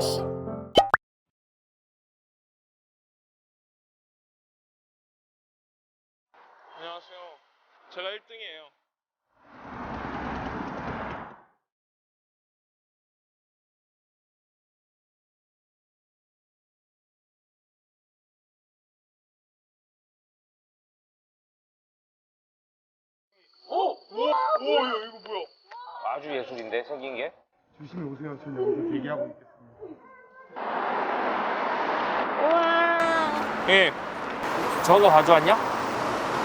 씨. 안녕하세요. 제가 1등이에요. 오! 우와! 우와, 이거, 이거 뭐야? 아주 예술인데 생긴 게. 조심히 오세요. 전 여기서 대기하고 있겠습니다. 예. 저거 가져왔냐?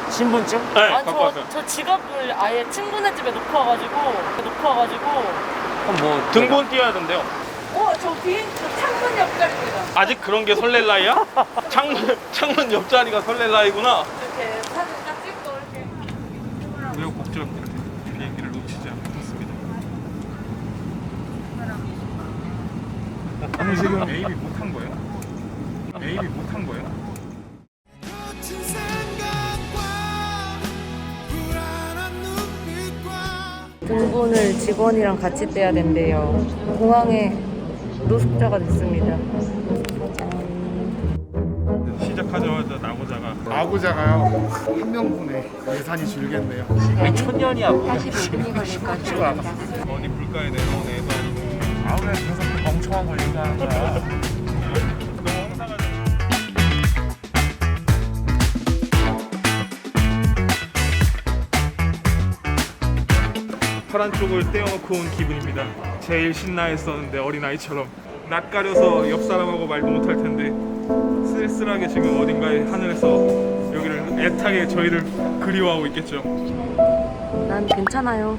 신분증? 네, 아니, 갖고 왔어요. 저, 저 지갑을 아예 친구네 집에 놓고 와가지고 놓고 와가지고 그럼 뭐 등본 띄어야 된대요. 어저 비행 저 창문 옆자리입니다 아직 그런 게 설렐 나이야? 창문, 창문 옆자리가 설렐 나이구나. 형이 지금 매입이 못한 거예요? 매입이 못한 거예요? 등분을 직원이랑 같이 떼야 된대요. 공항에 노숙자가 됐습니다. 시작하자마자 나고자가 아구자가요 한 명분의 예산이 줄겠네요. 아니 천년이야. 45분이 걸릴 것 같습니다. 어디 불가에 내려온 애도 아니고 아우라에서 5초만 걸린다 하는 거야. 파란 쪽을 떼어놓고 온 기분입니다. 제일 신나했었는데 어린아이처럼 낯가려서 옆 사람하고 말도 못할 텐데 쓸쓸하게 지금 어딘가에 하늘에서 여기를 애타게 저희를 그리워하고 있겠죠. 난 괜찮아요.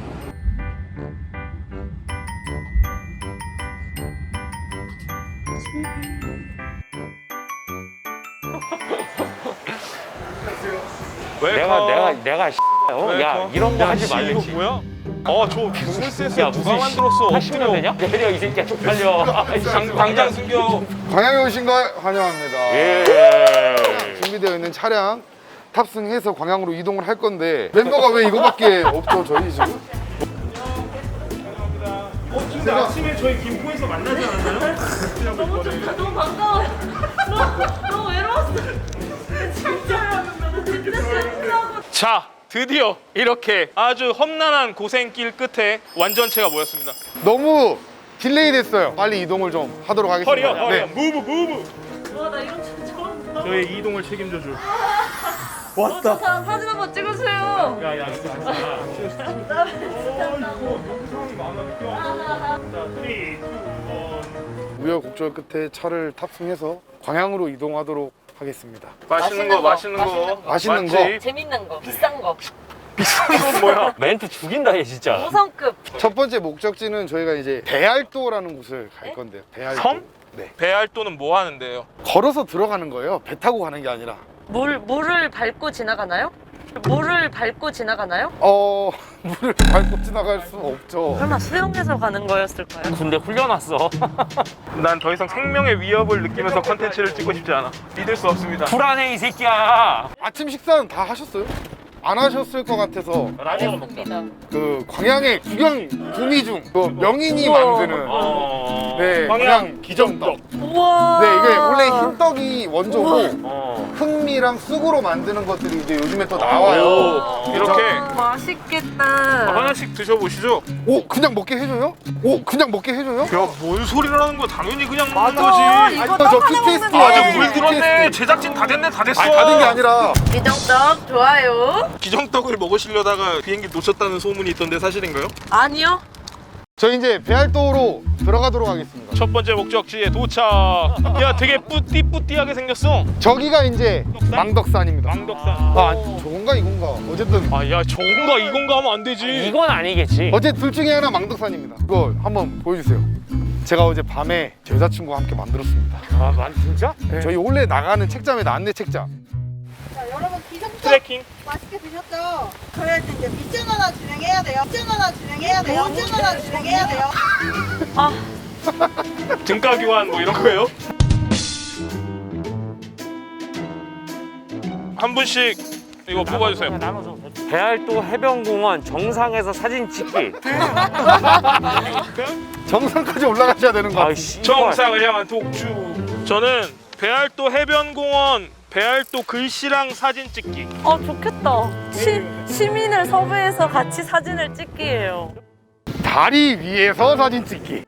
내가 내가 내가 어? 야 이런 거 하지 말랬지. 이거 뭐야? 어, 저 비즈니스에서 야 누가 무슨 만들었어? 80년 엎드려. 되냐? 내려 이 새끼야 쪽팔려. 당, 당장 숨겨. 광양에 오신 걸 환영합니다. 예. 준비되어 있는 차량 탑승해서 광양으로 이동을 할 건데 멤버가 왜 이거밖에 없죠 저희 지금? 어, 근데 아침에 저희 김포에서 만나지 않았나요? 너무 좋다 너무 반가워요 너무, 외로웠어 진짜 진짜 자, 드디어 이렇게 아주 험난한 고생길 끝에 완전체가 모였습니다. 너무 딜레이 됐어요. 빨리 이동을 좀 하도록 하겠습니다. 허리요, 허리요. 네. 무브, 무브. 와 나 이런 차 처음 봐 저의 이동을 책임져 줄. 어, 저 사람 사진 한번 찍으세요 야, 야, 진짜. 자, 3, 2, 1. 우여곡절 끝에 차를 탑승해서 광양으로 이동하도록 하겠습니다. 맛있는 거, 맛있는 거. 맛있는 거. 맞지? 재밌는 거 비싼 거 비싼 건 뭐야? 멘트 죽인다 얘 진짜. 5성급 첫 번째 목적지는 저희가 이제 배알도라는 곳을 갈 건데요. 배알도. 섬? 네. 배알도는 뭐 하는데요? 걸어서 들어가는 거예요. 배 타고 가는 게 아니라. 물, 물을 밟고 지나가나요? 물을 밟고 지나가나요? 어 물을 밟고 지나갈 수 없죠. 설마 수영해서 가는 거였을까요? 군대 훈련 왔어. 난 더 이상 생명의 위협을 느끼면서 컨텐츠를 찍고 싶지 않아. 믿을 수 없습니다. 불안해 이 새끼야. 아침 식사는 다 하셨어요? 안 하셨을 것 같아서 라디오 먹자. 그 광양의 구경 구미 중그 명인이. 만드는 어. 네 광양 광양 기정떡 우와. 네 이게 원래 흰떡이 원조고 어. 흑미랑 쑥으로 만드는 것들이 이제 요즘에 또 나와요 오, 이렇게 맛있겠다. 하나씩 드셔보시죠. 오 그냥 먹게 해줘요? 오 그냥 먹게 해줘요? 야, 뭔 소리를 하는 거야? 당연히 그냥 먹는. 거지. 이거 아니, 저떡 PTSD 하나 먹는 아직 물 네, 들었네. 제작진 다 됐네. 다 됐어. 아니 다른 게 아니라 기정떡 좋아요. 기정떡을 먹으시려다가 비행기 놓쳤다는 소문이 있던데 사실인가요? 아니요. 저희 이제 배알도로 들어가도록 하겠습니다 첫 번째 목적지에 도착. 야, 되게 뿌띠뿌띠하게 생겼어. 저기가 이제 망덕산입니다 망덕산. 아 저건가 이건가 어쨌든 아, 야, 저건가 이건가 하면 안 되지. 이건 아니겠지. 어제 둘 중에 하나 망덕산입니다 그거 한번 보여주세요 제가 어제 밤에 제 여자친구와 함께 만들었습니다 아, 만 진짜? 저희 원래 나가는 책자입니다 안내 책자 트레킹. 맛있게 드셨죠? 저희한테 이제 미션 하나 진행해야 돼요. 미션 하나 진행해야 돼요. 미션 하나 진행해야 돼요. 등가 교환 뭐 이런 거예요? 한 분씩 이거 뽑아주세요. 배알도 해변공원 정상에서 사진 찍기. 정상까지 올라가셔야 되는 거. 아이씨. 정상을 향한 독주. 저는 배알도 해변공원 배알도 글씨랑 사진 찍기. 어 좋겠다. 시, 시민을 섭외해서 같이 사진을 찍기예요. 다리 위에서 사진 찍기.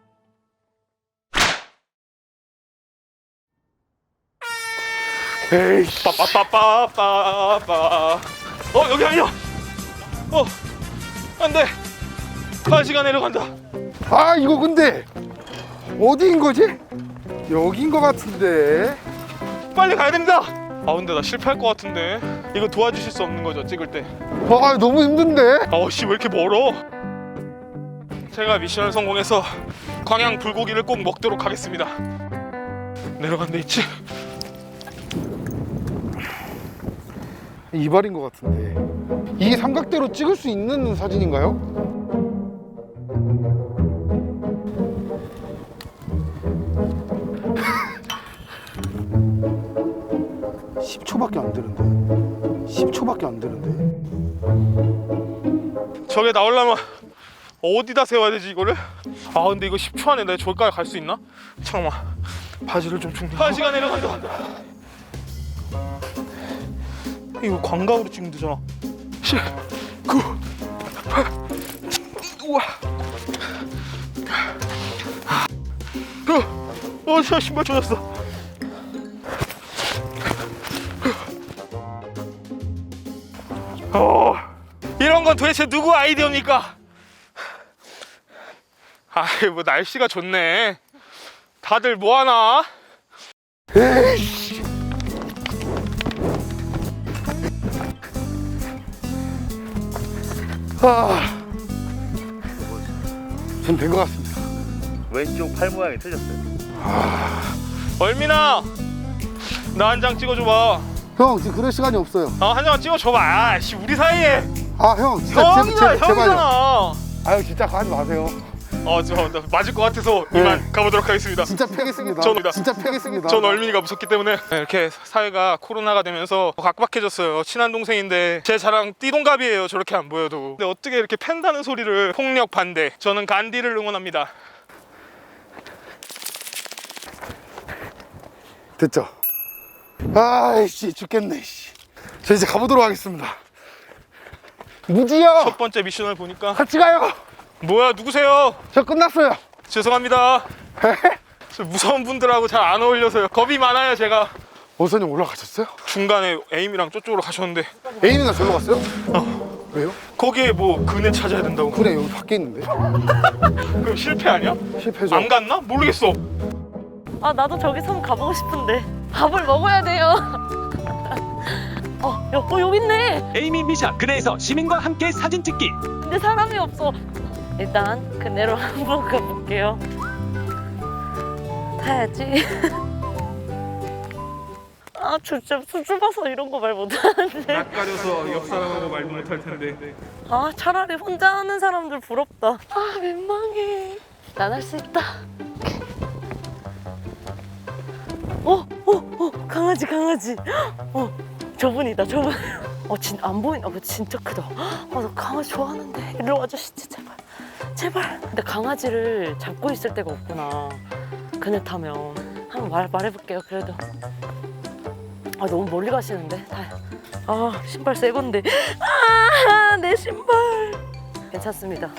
에이씨. 빠빠빠빠빠빠. 어 여기 아니야. 어 안돼. 가시가 내려간다. 아 이거 근데 어디인 거지? 여긴 거 같은데. 빨리 가야 됩니다. 아 근데 나 실패할 것 같은데. 이거 도와주실 수 없는 거죠 찍을 때. 아 너무 힘든데. 아우씨 왜 이렇게 멀어? 제가 미션을 성공해서 광양 불고기를 꼭 먹도록 하겠습니다. 내려간 데 있지? 이발인 거 같은데. 이 삼각대로 찍을 수 있는 사진인가요? (10초밖에) 안 되는데. (10초밖에) 안 되는데. 저게 나오려면 어디다 세워야 되지 이거를? 아 근데 이거 10초 안에 내가 저기까지 갈 수 있나? 잠깐만. 바지를 좀 충전 바지가 내려간다 이거 광각으로 찍으면 되잖아. 10, 9, 8 우와. 어, 어, 저 신발 젖었어 어, 이런 건 도대체 누구 아이디어입니까? 아이 뭐 날씨가 좋네. 다들 뭐 하나? 아, 전된 것 같습니다. 왼쪽 팔 모양이 틀렸어요. 얼미나 나 한 장 찍어줘봐. 형 지금 그럴 시간이 없어요. 아, 한 장만 찍어줘봐. 아씨 우리 사이에 아 형 진짜 제, 형이잖아 제, 제발요. 형이잖아. 아유 진짜 가지 마세요. 어 저 나 맞을 것 같아서 이만 가보도록 하겠습니다. 진짜 패겠습니다. 저는- 진짜 패겠습니다. 전 얼민이가 무섭기 때문에 네, 이렇게 사회가 코로나가 되면서 각박해졌어요. 친한 동생인데 제 자랑 띠동갑이에요. 저렇게 안 보여도. 근데 어떻게 이렇게 팬다는 소리를 폭력 반대. 저는 간디를 응원합니다. 됐죠? 아이씨 죽겠네. 씨. 저 이제 가보도록 하겠습니다. 무지요. 첫 번째 미션을 보니까 같이 가요. 뭐야 누구세요? 저 끝났어요. 죄송합니다. 저 무서운 분들하고 잘 안 어울려서요. 겁이 많아요 제가. 어선님 올라가셨어요? 중간에 에임이랑 저쪽으로 가셨는데 애인이나 절로 갔어요? 왜요? 거기에 뭐 그네 찾아야 된다고. 그래 여기 밖에 있는데 그럼 실패 아니야? 실패죠. 안 갔나? 모르겠어. 아 나도 저기 섬 가보고 싶은데 밥을 먹어야 돼요. 어, 여, 어 여기 있네. 에이미 미샤 그네에서 시민과 함께 사진 찍기 근데 사람이 없어. 일단 그네로 한번 가볼게요. 타야지. 아 진짜 수줍어서 이런 거 말 못하는데. 낯가려서 옆 사람하고 말도 못할 텐데. 아 차라리 혼자 하는 사람들 부럽다. 아 민망해. 난 할 수 있다. 어, 어, 어, 강아지, 강아지. 어, 저분이다, 저분. 어, 진, 안 보인, 어, 진짜 크다. 아, 나 강아지 좋아하는데. 일로 와주시지, 제발. 제발. 근데 강아지를 잡고 있을 데가 없구나. 그네 타면. 한번 말, 말해볼게요, 그래도. 아, 너무 멀리 가시는데. 다. 아, 신발 새 건데. 아, 내 신발. 괜찮습니다.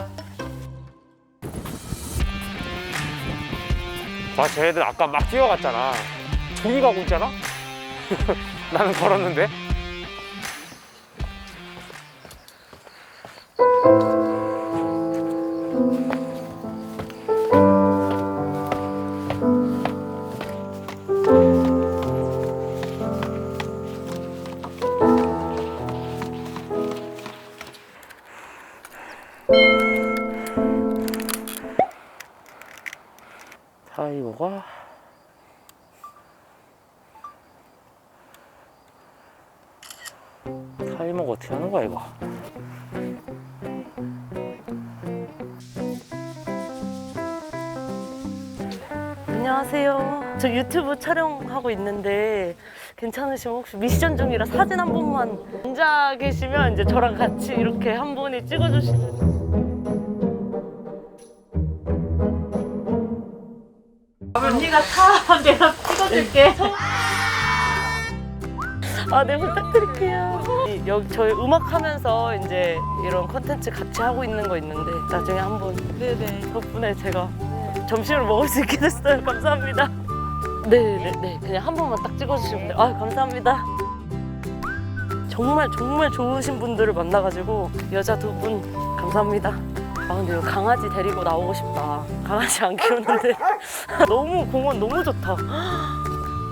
와, 쟤네들 아까 막 뛰어갔잖아. 저기 가고 있잖아? 나는 걸었는데? 저 유튜브 촬영하고 있는데 괜찮으시면 혹시 미션 중이라 사진 한 번만 앉아 계시면 이제 저랑 같이 이렇게 한 분이 찍어주시는. 언니가 타 내가 찍어줄게. 아, 네 부탁드릴게요. 이- 여기 저희 음악 하면서 이제 이런 컨텐츠 같이 하고 있는 거 있는데 나중에 한번 네네 덕분에 제가 점심을 먹을 수 있게 됐어요. 감사합니다. 네네 네 그냥 한 번만 딱 찍어주시면 돼요. 아 감사합니다. 정말 정말 좋으신 분들을 만나가지고 여자 두 분 감사합니다. 아 근데 이거 강아지 데리고 나오고 싶다. 강아지 안 키우는데 너무 공원 너무 좋다.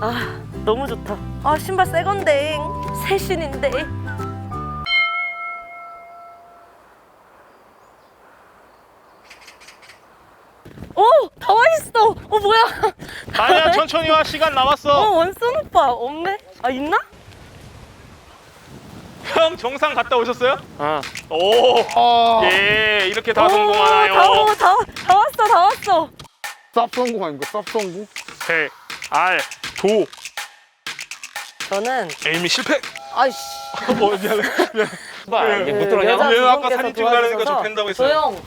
아 너무 좋다. 아 신발 새 건데 새 신인데. 오! 다 와 있어! 어 뭐야? 아니야 천천히 와 시간 어 남았어. 원순 오빠 없네? 아 있나? 형 정상 갔다 오셨어요? 어. 오. 아, 예 이렇게 다 오, 성공하나요? 다, 오, 다, 다 왔어 다 왔어 쌉 성공 아닙니까? 쌉 성공? 대, 알, 도. 저는 에이미 실패. 아이씨 어 미안해. 봐 이게 못그 들어가냐? 왜 아까 사진 찍으라니까 저 팬다고 했어요? 조용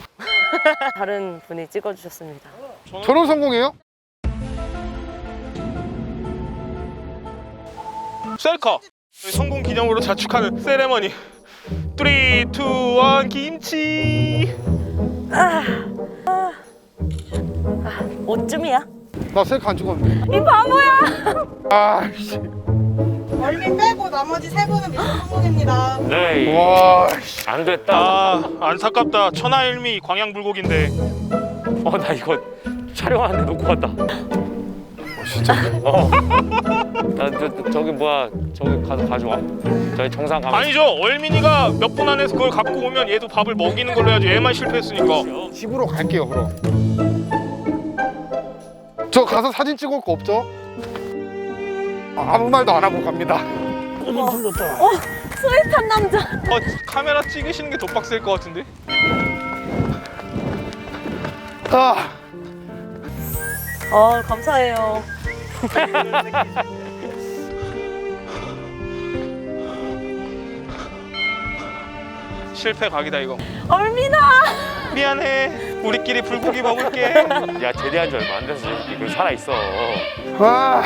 다른 분이 찍어주셨습니다 저런 성공이에요? 셀카. 저희 성공 기념으로 자축하는 세레머니. 3, 2, 1 김치. 옷쯤이야 나 셀카 안 찍었는데. 이 바보야 아이씨. 멀미 빼고 나머지 세 분은 미션 성공입니다. 네. 와, 씨. 안 됐다. 아 안타깝다. 천하일미 광양불고기인데. 어 나 이거 촬영하는데 놓고 왔다. 어, 진짜? 어. 나 저, 저, 저 기 뭐야 저기 가서 가져와. 저희 정상 가면. 아니죠. 얼민이가 몇 분 안에서 그걸 갖고 오면 얘도 밥을 먹이는 걸로 해야지. 얘만 실패했으니까. 집으로 갈게요, 그럼. 저 가서 사진 찍을 거 없죠? 아, 아무 말도 안 하고 갑니다. 어 스윗한 남자 어, 카메라 찍으시는 게 더 빡셀 것 같은데? 아, 어 감사해요 실패 각이다 이거. 얼미나 미안해. 우리끼리 불고기 먹을게. 야 제대한 지 얼마 안 돼서 이거 살아 있어. 아,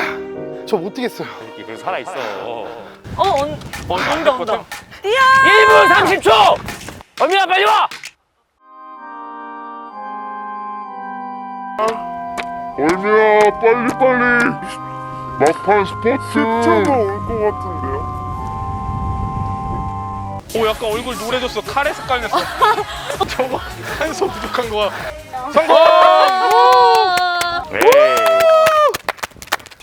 저 못 뛰겠어요. 이거 살아 있어. 어 언, 어, 온다 온다 뛰어 1분 30초. 어미야 빨리 와. 얼미야 빨리 빨리 막판 스포츠 10초도 올것 같은데요? 오 약간 얼굴 노래졌어. 카레 색깔 냈어. 저거 한소 부족한 거야. 성공! 네.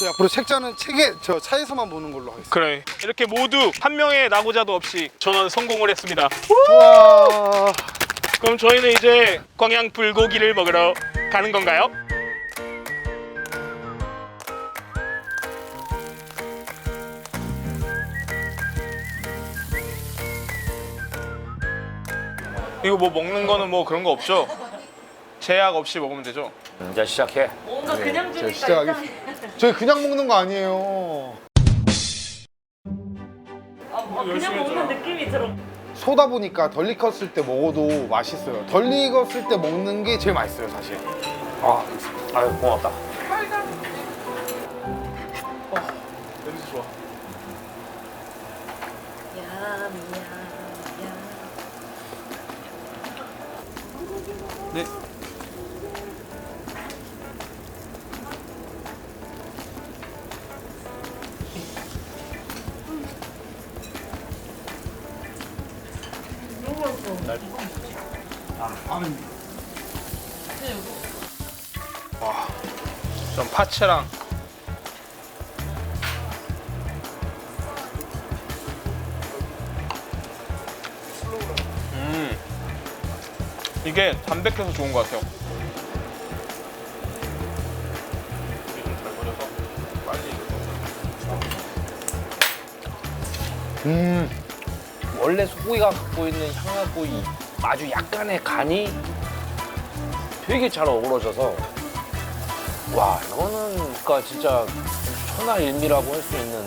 저 앞으로 책자는 책에 저 차에서만 보는 걸로 하겠습니다. 그래. 이렇게 모두 한 명의 낙오자도 없이 전원 성공을 했습니다. 와, 그럼 저희는 이제 광양 불고기를 먹으러 가는 건가요? 이거 뭐 먹는 거는 뭐 그런 거 없죠? 제약 없이 먹으면 되죠? 이제 시작해. 뭔가 그냥 저 주니까 시작하겠습니다. 저희 그냥 먹는 거 아니에요. 아, 아, 그냥 먹는 느낌이 들어 소다 보니까 덜 익었을 때 먹어도 맛있어요. 덜 익었을 때 먹는 게 제일 맛있어요, 사실. 아, 아유 고맙다. 냄새 좋아. 네. 와, 좀 파채랑 음, 이게 담백해서 좋은 것 같아요. 음, 원래 소고기가 갖고 있는 향하고 이 아주 약간의 간이 되게 잘 어우러져서 와 이거는 그러니까 진짜 천하일미라고 할 수 있는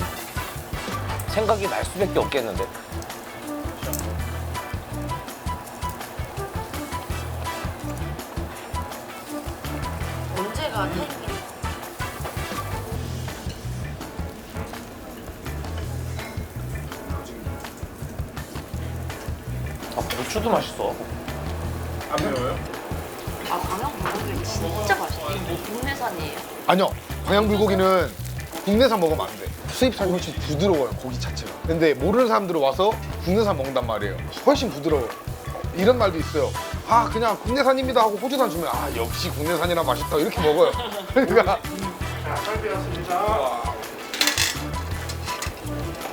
생각이 날 수밖에 없겠는데. 언제가 타 고추도 맛있어. 안 매워요? 아 방역 불고기 진짜 맛있어. 이거 뭐 국내산이에요? 아니요. 광양 불고기는 국내산 먹으면 안 돼. 수입산이 훨씬 부드러워요, 고기 자체가. 근데 모르는 사람들은 와서 국내산 먹는단 말이에요. 훨씬 부드러워요. 이런 말도 있어요. 아, 그냥 국내산입니다 하고 호주산 주면 아, 역시 국내산이라 맛있다. 이렇게 먹어요. 그러니까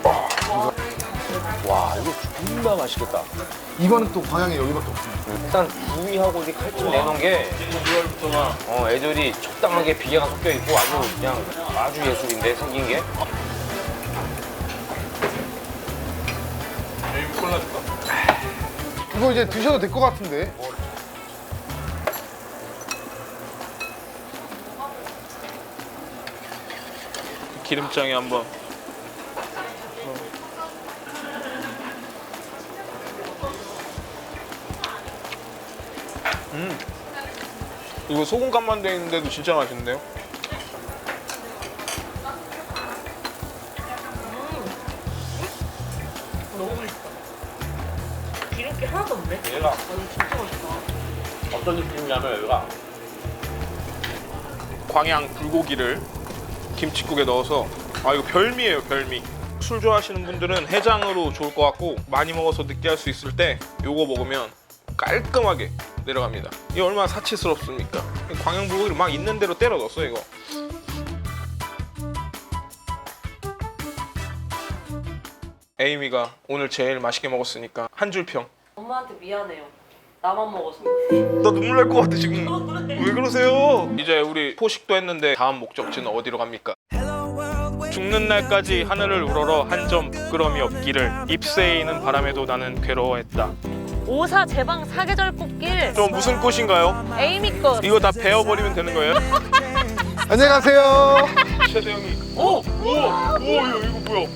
와, 이거 존나 맛있겠다. 이거는 또 광양에 여기밖에 없습니다. 일단 구이하고 이렇게 칼집 내놓은 게 어, 애들이 적당하게 비계가 섞여 있고 아주 그냥 아주 예술인데 생긴 게. 에이미 콜라 줄까? 이거 이제 드셔도 될 것 같은데. 기름장에 한번 음 이거 소금 간만 돼 있는데도 진짜 맛있는데요? 기름기 하나도 없네. 얘가 진짜 맛있다. 어떤 느낌이냐면 얘가 광양 불고기를 김치국에 넣어서 아 이거 별미예요 별미 술 좋아하시는 분들은 해장으로 좋을 것 같고 많이 먹어서 느끼할 수 있을 때 요거 먹으면 깔끔하게 내려갑니다 이게 얼마나 사치스럽습니까 광양 불고기를 막 있는 대로 때려 넣었어 이거 에이미가 오늘 제일 맛있게 먹었으니까 한 줄 평. 엄마한테 미안해요. 나만 먹어서. 나 눈물 날 것 같아 지금. 왜 그러세요? 이제 우리 포식도 했는데 다음 목적지는 어디로 갑니까? 죽는 날까지 하늘을 우러러 한 점 부끄럼이 없기를 잎새이는 바람에도 나는 괴로워했다. 오사 제방 사계절 꽃길 저 무슨 꽃인가요? 에이미 꽃 이거 다 베어버리면 되는 거예요? 안녕하세요. 최대형이. 오! 오! 오! 이거, 뭐야?